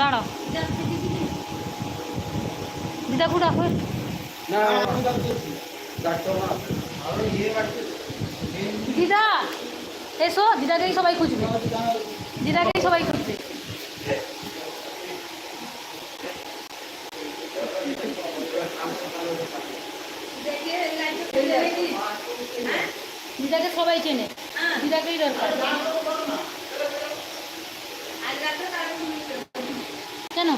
দাঁড়াও। দিদাকু না দিদা এসো দিদাকেই সবাই খুঁজবে। দিদাকেই সবাই খুঁজবে। দিদাকে সবাই চেনে। দিদাকেই দরকার কেন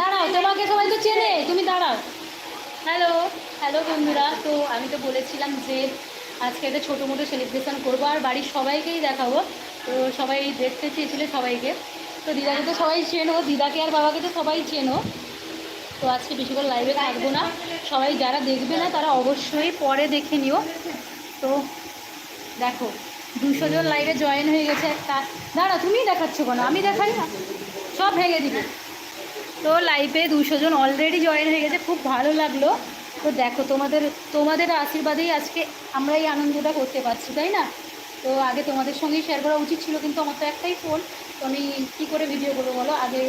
দাঁড়াও, তোমাকে সবাই তো চেনে, তুমি দাঁড়াও। হ্যালো হ্যালো বন্ধুরা, তো আমি তো বলেছিলাম যে আজকে একটা ছোটো মোটো সেলিব্রেশন করব, আর বাড়ির সবাইকেই দেখাবো। তো সবাই দেখতে চেয়েছিল সবাইকে। তো দিদাকে তো সবাই চেনো, দিদাকে আর বাবাকে তো সবাই চেনো। তো আজকে বেশি করে লাইভে থাকব না। সবাই যারা দেখবে না, তারা অবশ্যই পরে দেখে নিও। তো দেখো, দুশো জন লাইভে জয়েন হয়ে গেছে তা দাঁড়া তুমি দেখাচ্ছ কেন? আমি দেখাই না। সব ভেঙে দিবে। তো লাইভে দুশো জন অলরেডি জয়েন হয়ে গেছে, খুব ভালো লাগল। তো দেখো, তোমাদের তোমাদের আশীর্বাদেই আজকে আমরা এই আনন্দটা করতে পারছি, তাই না? তো আগে তোমাদের সঙ্গেই শেয়ার করা উচিত ছিল, কিন্তু আমার তো একটাই ফোন তো আমি কী করে ভিডিও করব বলো? আগে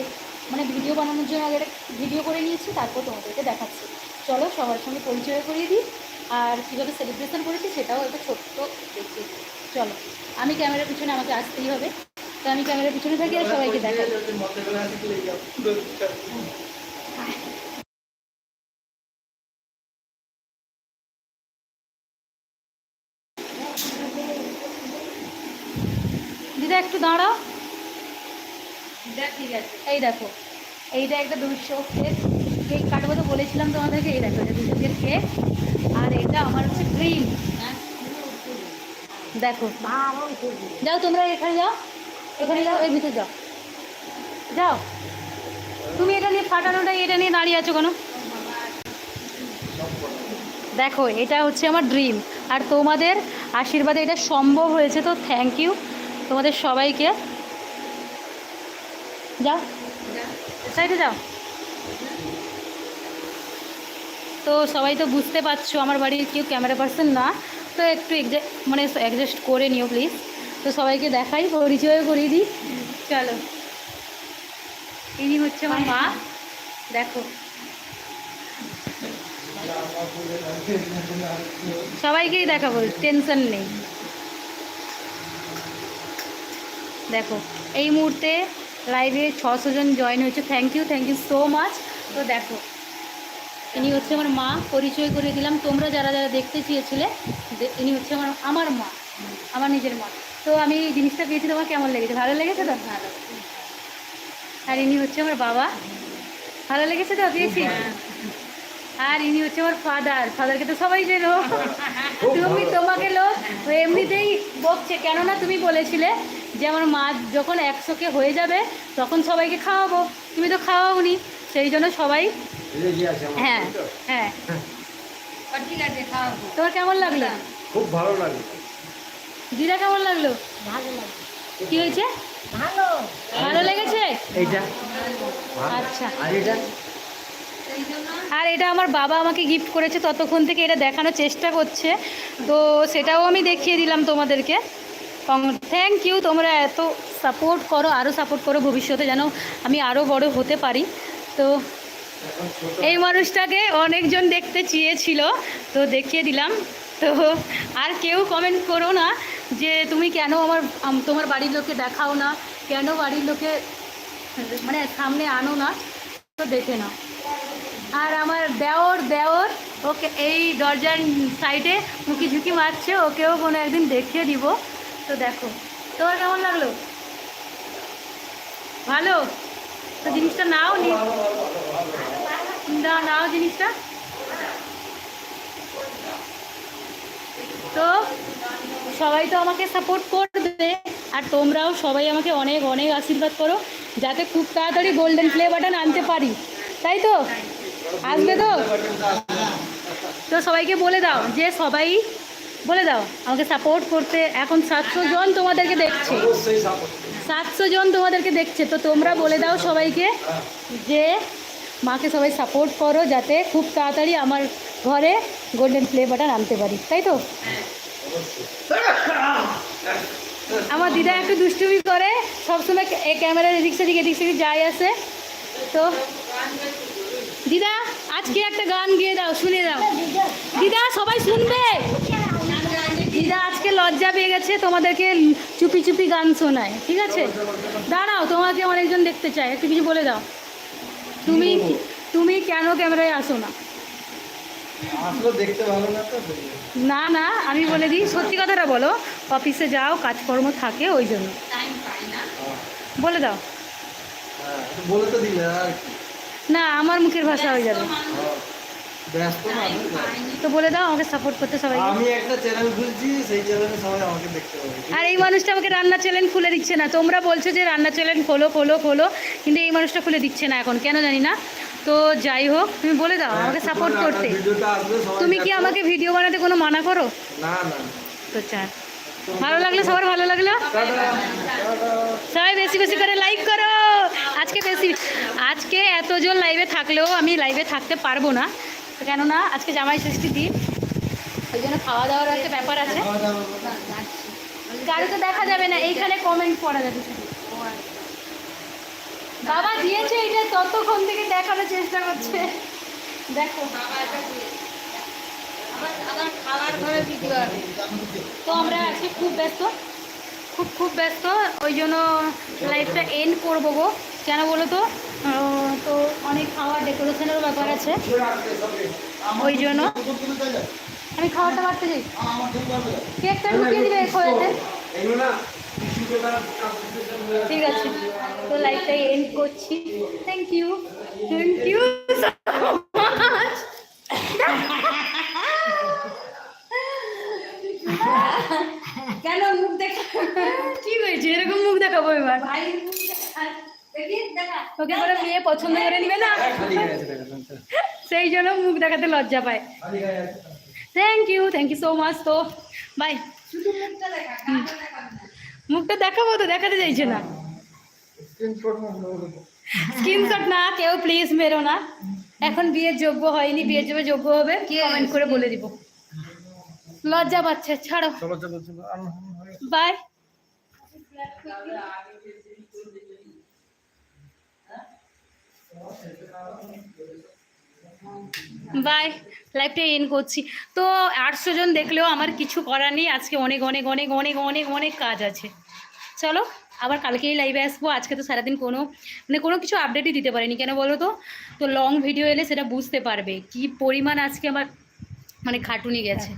মানে ভিডিও বানানোর জন্য আগে ভিডিও করে নিয়েছি, তারপর তোমাদেরকে দেখাচ্ছি। চলো, সবার সঙ্গে পরিচয় করিয়ে দিই, আর কীভাবে সেলিব্রেশন করেছি সেটাও একটা ছোট্ট দেখি চলো, আমি ক্যামেরার পিছনে আমাকে আসতেই হবে। তো আমি ক্যামেরার পিছনে থাকি আর সবাইকে দেখাই। দিদা, একটু দাঁড়াও। ঠিক আছে এই দেখো, এইটা একটা দুশো কেক কেক কাটবো তো বলেছিলাম তোমাদেরকে, এই দেখো দুশো কেক আর এটা আমার হচ্ছে ক্রিম দেখো, যাও তোমরা এখানে যাও। এখানে যাও এর ভিতরে যাও। যাও। তুমি এটা নিয়ে ফাটানোটা এটা নিয়ে দাঁড়িয়ে আছো কেন? দেখো, এটা হচ্ছে আমার ড্রিম আর তোমাদের আশীর্বাদে এটা সম্ভব হয়েছে, তো থ্যাংক ইউ তোমাদের সবাইকে। যাও। সাইডে যাও। তো সবাই তো বুঝতে পারছ, আমার বাড়ির কেউ ক্যামেরা পার্সন না। তো একটু মানে অ্যাডজাস্ট করে নিও প্লিজ তো সবাইকে দেখাই পরিচয় করিয়ে দিই। চলো। ইনি হচ্ছে আমার মা। দেখো। সবাইকেই দেখাবো, টেনশন নেই। দেখো, এই মুহূর্তে লাইভে ছশো জন জয়েন হয়েছে। Thank you thank you so much তো দেখো, ইনি হচ্ছে আমার মা। পরিচয় করে দিলাম। তোমরা যারা যারা দেখতে চেয়েছিলে ইনি হচ্ছে আমার আমার মা। আমার নিজের মা। তো আমি এই জিনিসটা পেয়েছি তোমার কেমন লেগেছে? ভালো লেগেছে তো? ভালো আর ইনি হচ্ছে আমার বাবা। ভালো লেগেছে তো? পেয়েছি? আর ইনি হচ্ছে আমার ফাদার ফাদারকে তো সবাই চেনো। তুমি তোমাকে লোক। এমনিতেই বকছে। কেননা তুমি বলেছিলে যে আমার মা যখন একশোকে হয়ে যাবে তখন সবাইকে খাওয়াবো। তুমি তো খাওয়াওনি। সেই জন্য সবাই হ্যাঁ হ্যাঁ। ঠিক আছে খাওয়াবো তোমার কেমন লাগল? খুব ভালো লাগে দিদা কেমন লাগল? ভালো লাগে কি হয়েছে? ভালো। ভালো লেগেছে? এইটা। আচ্ছা। আর এটা আর এটা আমার বাবা আমাকে গিফট করেছে ততক্ষণ থেকে এটা দেখানোর চেষ্টা করছে। তো সেটাও আমি দেখিয়ে দিলাম তোমাদেরকে। থ্যাংক ইউ তোমরা এত সাপোর্ট করো আরও সাপোর্ট করো ভবিষ্যতে যেন আমি আরও বড় হতে পারি। তো এই মানুষটাকে অনেকজন দেখতে চেয়েছিল তো দেখিয়ে দিলাম। তো আর কেউ কমেন্ট করো না। যে তুমি কেন আমার তোমার বাড়ির লোককে দেখাও না, কেন বাড়ির লোকে মানে সামনে আনো না, তো দেখে নাও। আর আমার দেওর দেওর, ওকে এই দরজার সাইডে মুখি ঝুঁকি মারছে, ওকেও কোনো একদিন দেখিয়ে দিব। তো দেখো, তোমার কেমন লাগল? ভালো? তো জিনিসটা নাও নি। নাও নাও জিনিসটা। তো সবাই তো আমাকে সাপোর্ট করবে, আর তোমরাও সবাই আমাকে অনেক অনেক আশীর্বাদ করো, যাতে খুব তাড়াতাড়ি গোল্ডেন প্লে বাটন আনতে পারি। তাই তো? আসবে তো? তো সবাইকে বলে দাও যে সবাই বলে দাও, আমাকে সাপোর্ট করতে। এখন সাতশো জন তোমাদেরকে দেখছে। সাতশো জন তোমাদেরকে দেখছে। তো তোমরা বলে দাও সবাইকে যে মাকে সবাই সাপোর্ট করো যাতে খুব তাড়াতাড়ি আমার ঘরে গোল্ডেন প্লে বাটন আনতে পারি, তাই তো? আমার দিদা একটু দুষ্টুমি করে, সবসময় ক্যামেরার এদিক সেদিক এদিক সেদিক যায় আসে। তো, দিদা, আজকে একটা গান গিয়ে দাও, শুনে দাও। দিদা, সবাই শুনবে? দিদা, আজকে লজ্জা পেয়ে গেছে তোমাদেরকে চুপি চুপি গান শোনায়, ঠিক আছে? দাঁড়াও, তোমাকে অনেকজন দেখতে চায়, একটু কিছু বলে দাও। তুমি তুমি কেন ক্যামেরায় আসো না? আসলে দেখতে ভালো না। না না আমি বলে দিই সত্যি কথাটা বলো অফিসে যাও কাজকর্ম থাকে ওই জন্য। টাইম পাই না। বলে দাও। হ্যাঁ বলে তো দিলে না আমার মুখের ভাষা হয়ে যাবে। তো বলে দাও আমাকে সাপোর্ট করতে সবাই আমি একটা চ্যানেল খুলছি সেই চ্যানেলে সবাই আমাকে দেখতে পাবে। আর এই মানুষটা আমাকে রান্না চ্যানেল খুলে দিচ্ছে না। তোমরা বলছো যে রান্না চ্যানেল খোলো খোলো খোলো কিন্তু এই মানুষটা খুলে দিচ্ছে না এখন কেন জানি না। তো যাই হোক তুমি বলে দাও আমাকে সাপোর্ট করতে। তুমি কি আমাকে ভিডিও বানাতে কোনো মানা করো? না না। তো চার ভালো লাগল সবার ভালো লাগল? সবাই বেশি বেশি করে লাইক করো। আজকে বেশি আজকে এতজন লাইভে থাকলেও আমি লাইভে থাকতে পারব না। কেননা আজকে জামাই ষষ্ঠী দিন, ওই জন্য খাওয়া দাওয়ার একটা ব্যাপার আছে। গাড়িতে দেখা যাবে না, এইখানে কমেন্ট পড়া যাবে। বাবা দিয়েছে এটা, ততক্ষণ থেকে দেখানোর চেষ্টা করছে। দেখো। তো আমরা আজকে খুব ব্যস্ত, খুব খুব ব্যস্ত, ওই জন্য লাইফটা এন্ড করব গো। কেন বলো তো? তো অনেক খাওয়ার ডেকোরেশনের ব্যাপার আছে। ওই জন্য আমি খাবারটা বাড়তে চাই কেকটা ঢুকিয়ে দিবে খোয়াতে। ঠিক আছে, তো লাইফটাই এন্ড করছি। থ্যাংক ইউ থ্যাংক ইউ কেন মুখ দেখা ঠিক হয়েছে? এরকম মুখ দেখাবো এবার। ভাই, মুখ দেখা ওকে করে মেয়ে পছন্দ করে নিবে না? সেই জন্য মুখ দেখাতে লজ্জা পায়। Thank you thank you so much তো। বাই মুখটা দেখাবে তো দেখাতে চাইছে না। স্ক্রিনশট না কেউ প্লিজ মেরো না। এখন বিয়ের যোগ্য হয়নি বিয়ের জন্য যোগ্য হবে কমেন্ট করে বলে দিব। লজ্জা পাচ্ছে ছাড়ো। বাই বাই লাইভটা এন করছি। তো আটশো জন দেখলেও আমার কিছু করার নেই আজকে অনেক অনেক অনেক অনেক অনেক অনেক কাজ আছে। চলো আবার কালকেই লাইভে আসব আজকে তো সারাদিন কোনো মানে কোনো কিছু আপডেটই দিতে পারিনি কেন বলো তো? তো লং ভিডিও এলে সেটা বুঝতে পারবে কি পরিমাণ আজকে আমার মানে খাটুনি গেছে।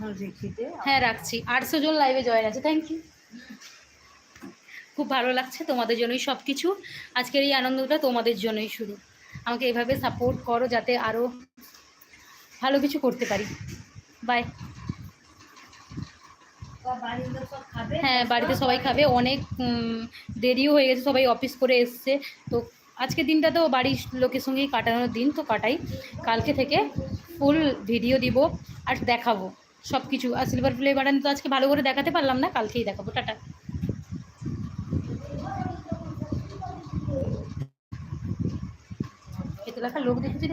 হ্যাঁ রাখছি। আটশো জন লাইভে জয়েন আছে থ্যাংক ইউ খুব ভালো লাগছে তোমাদের জন্যই সব কিছু আজকের এই আনন্দটা তোমাদের জন্যই শুধু আমাকে এভাবে সাপোর্ট করো যাতে আরও ভালো কিছু করতে পারি। বাই হ্যাঁ বাড়িতে সবাই খাবে। অনেক দেরিও হয়ে গেছে সবাই অফিস করে এসছে। তো আজকের দিনটা তো বাড়ির লোকের সঙ্গেই কাটানোর দিন তো কাটাই। কালকে থেকে ফুল ভিডিও দিব আর দেখাবো সব কিছু আর সিলভার প্লে বাটন তো আজকে ভালো করে দেখাতে পারলাম না কালকেই দেখাবো। টাটা। লেখা লোক দেখেছি।